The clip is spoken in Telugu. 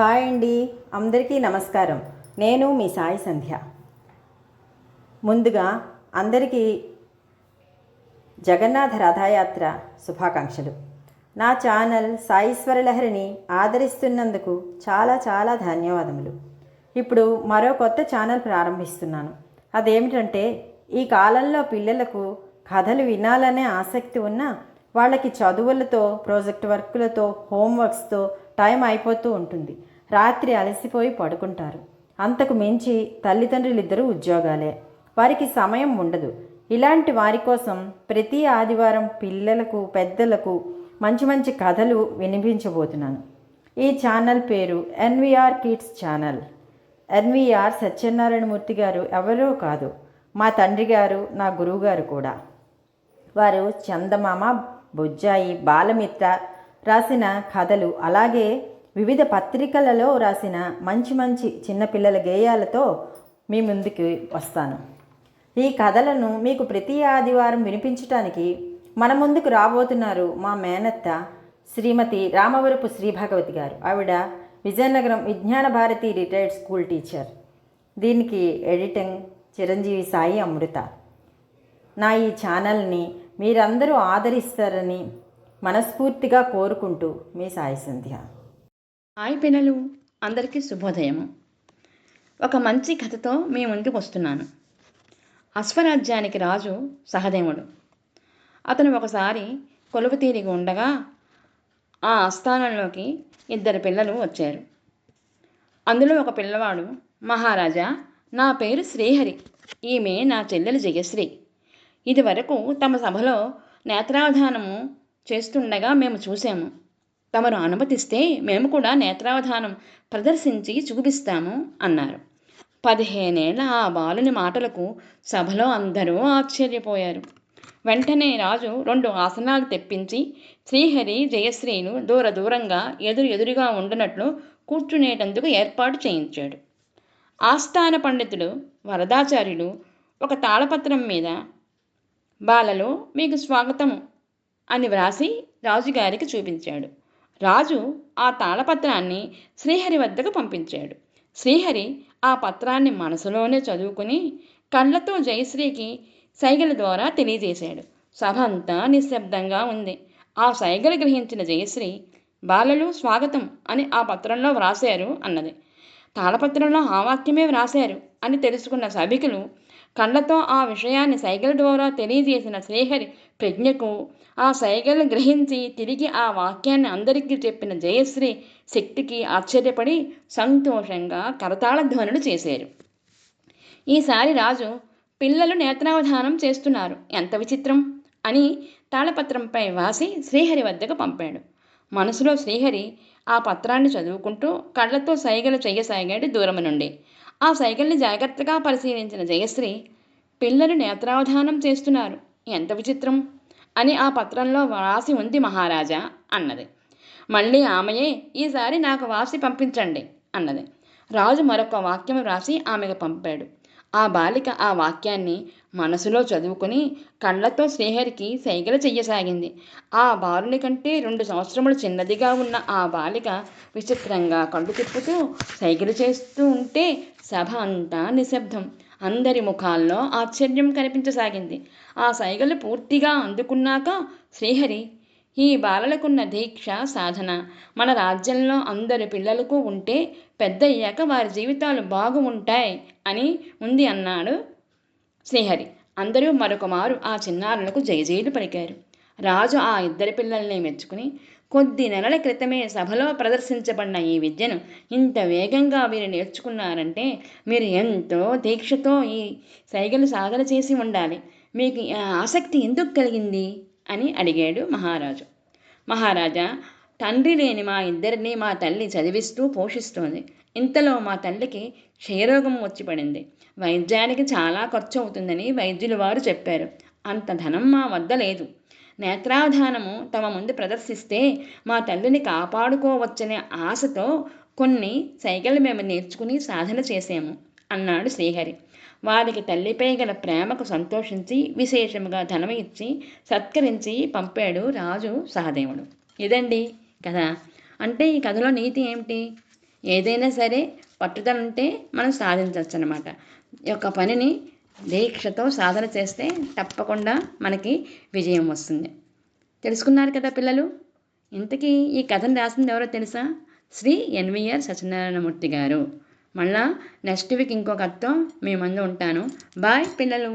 హాయ్ అండి. అందరికీ నమస్కారం. నేను మీ సాయి సంధ్య. ముందుగా అందరికీ జగన్నాథ రథయాత్ర శుభాకాంక్షలు. నా ఛానల్ సాయిశ్వర లహరిని ఆదరిస్తున్నందుకు చాలా చాలా ధన్యవాదములు. ఇప్పుడు మరో కొత్త ఛానల్ ప్రారంభిస్తున్నాను. అదేమిటంటే ఈ కాలంలో పిల్లలకు కథలు వినాలనే ఆసక్తి ఉన్నా వాళ్ళకి చదువులతో ప్రాజెక్ట్ వర్కులతో హోంవర్క్స్తో టైం అయిపోతూ ఉంటుంది. రాత్రి అలసిపోయి పడుకుంటారు. అంతకు మించి తల్లిదండ్రులిద్దరూ ఉద్యోగాలే. వారికి సమయం ఉండదు. ఇలాంటి వారి కోసం ప్రతి ఆదివారం పిల్లలకు పెద్దలకు మంచి మంచి కథలు వినిపించబోతున్నాను. ఈ ఛానల్ పేరు NVR kids channel. NVR Satyanarayanamurthy గారు ఎవరో కాదు. మా తండ్రి గారు నా గురువుగారు కూడా. వారు చందమామ బొజ్జాయి బాలమిత్ర రాసిన కథలు అలాగే వివిధ పత్రికలలో రాసిన మంచి మంచి చిన్నపిల్లల గేయాలతో మీ ముందుకు వస్తాను. ఈ కథలను మీకు ప్రతి ఆదివారం వినిపించటానికి మన ముందుకు రాబోతున్నారు మా మేనత్త శ్రీమతి రామవరపు శ్రీభాగవతి గారు. ఆవిడ Vizianagaram Vignana Bharati retired school teacher. దీనికి ఎడిటింగ్ చిరంజీవి సాయి అమృత. నా ఈ ఛానల్ని మీరందరూ ఆదరిస్తారని మనస్ఫూర్తిగా కోరుకుంటూ మీ సాయి సంధ్య. హాయ్ పిల్లలు అందరికీ శుభోదయము. ఒక మంచి కథతో మీ ముందుకు వస్తున్నాను. అశ్వరాజ్యానికి రాజు సహదేవుడు. అతను ఒకసారి కొలువు తీరిగి ఉండగా ఆ ఆస్థానంలోకి ఇద్దరు పిల్లలు వచ్చారు. అందులో ఒక పిల్లవాడు మహారాజా నా పేరు శ్రీహరి. ఈమె నా చెల్లెలు జయశ్రీ. ఇదివరకు తమ సభలో నేత్రావధానము చేస్తుండగా మేము చూసాము తమరు అనుమతిస్తే మేము కూడా నేత్రావధానం ప్రదర్శించి చూపిస్తాము అన్నారు. పదిహేనేళ్ళ ఆ బాలుని మాటలకు సభలో అందరూ ఆశ్చర్యపోయారు. వెంటనే రాజు రెండు ఆసనాలు తెప్పించి శ్రీహరి జయశ్రీలు దూర దూరంగా ఎదురు ఎదురుగా ఉండనట్లు కూర్చునేటందుకు ఏర్పాటు చేయించాడు. ఆస్థాన పండితుడు వరదాచార్యులు ఒక తాళపత్రం మీద బాలలో మీకు స్వాగతము అని వ్రాసి రాజుగారికి చూపించాడు. రాజు ఆ తాళపత్రాన్ని శ్రీహరి వద్దకు పంపించాడు. శ్రీహరి ఆ పత్రాన్ని మనసులోనే చదువుకుని కళ్ళతో జయశ్రీకి సైగల ద్వారా తెలియజేశాడు. సభ అంతా నిశ్శబ్దంగా ఉంది. ఆ సైగలు గ్రహించిన జయశ్రీ బాలలు స్వాగతం అని ఆ పత్రంలో వ్రాశారు అన్నది. తాళపత్రంలో ఆ వాక్యమే వ్రాశారు అని తెలుసుకున్న సభికులు కళ్ళతో ఆ విషయాన్ని సైగల ద్వారా తెలియజేసిన శ్రీహరి ప్రజ్ఞకు ఆ సైగలు గ్రహించి తిరిగి ఆ వాక్యాన్ని అందరికీ చెప్పిన జయశ్రీ శక్తికి ఆశ్చర్యపడి సంతోషంగా కరతాళ ధ్వనులు చేశారు. ఈసారి రాజు పిల్లలు నేత్రావధానం చేస్తున్నారు ఎంత విచిత్రం! అని తాళపత్రంపై వాసి శ్రీహరి వద్దకు పంపాడు. మనసులో శ్రీహరి ఆ పత్రాన్ని చదువుకుంటూ కళ్ళతో సైగలు చెయ్యసాగాడు దూరం నుండి. ఆ సైకిల్ని జాగ్రత్తగా పరిశీలించిన జయశ్రీ పిల్లలు నేత్రావధానం చేస్తున్నారు. ఎంత విచిత్రం! అని ఆ పత్రంలో వ్రాసి ఉంది మహారాజా అన్నది. మళ్ళీ ఆమెయే ఈసారి నాకు వాసి పంపించండి అన్నది. రాజు మరొక వాక్యం వ్రాసి ఆమెకు పంపాడు. ఆ బాలిక ఆ వాక్యాన్ని మనసులో చదువుకుని కళ్ళతో శ్రీహరికి సైగలు చెయ్యసాగింది. ఆ బాలుని కంటే రెండు సంవత్సరములు చిన్నదిగా ఉన్న ఆ బాలిక విచిత్రంగా కళ్ళు తిప్పుతూ సైగలు చేస్తూ ఉంటే సభ అంతా నిశ్శబ్దం. అందరి ముఖాల్లో ఆశ్చర్యం కనిపించసాగింది. ఆ సైగలు పూర్తిగా అందుకున్నాక శ్రీహరి ఈ బాలలకున్న దీక్ష సాధన. మన రాజ్యంలో అందరి పిల్లలకు ఉంటే పెద్దయ్యాక వారి జీవితాలు బాగుంటాయి అని ఉంది అన్నాడు శ్రీహరి. అందరూ మరొక మారు ఆ చిన్నారులకు జయజయలు పలికారు. రాజు ఆ ఇద్దరి పిల్లల్ని మెచ్చుకుని కొద్ది నెలల క్రితమే సభలో ప్రదర్శించబడిన ఈ విద్యను ఇంత వేగంగా వీరు నేర్చుకున్నారంటే మీరు ఎంతో దీక్షతో ఈ సైగలు సాధన చేసి ఉండాలి. మీకు ఆసక్తి ఎందుకు కలిగింది? అని అడిగాడు మహారాజు. మహారాజా తండ్రి లేని మా ఇద్దరిని మా తల్లి చదివిస్తూ పోషిస్తోంది. ఇంతలో మా తల్లికి క్షయరోగం వచ్చి పడింది. వైద్యానికి చాలా ఖర్చు అవుతుందని వైద్యులు వారు చెప్పారు. అంత ధనం మా వద్ద లేదు. నేత్రావధానము తమ ముందు ప్రదర్శిస్తే మా తల్లిని కాపాడుకోవచ్చనే ఆశతో కొన్ని సైకిల్ మేము నేర్చుకుని సాధన చేసాము. అన్నాడు శ్రీహరి. వారికి తల్లిపై గల ప్రేమకు సంతోషించి విశేషముగా ధనం ఇచ్చి సత్కరించి పంపాడు రాజు సహదేవుడు. ఇదండి కథ. అంటే ఈ కథలో నీతి ఏమిటి? ఏదైనా సరే పట్టుదల ఉంటే మనం సాధించవచ్చు అనమాట ఈ యొక్క పనిని దీక్షతో సాధన చేస్తే తప్పకుండా మనకి విజయం వస్తుంది. తెలుసుకున్నారు కదా పిల్లలు? ఇంతకీ ఈ కథను రాసింది ఎవరో తెలుసా? శ్రీ ఎన్విఆర్ సత్యనారాయణమూర్తి గారు. మళ్ళా నెక్స్ట్ వీక్ ఇంకొక అత్తో మీ ముందు ఉంటాను. బాయ్ పిల్లలు.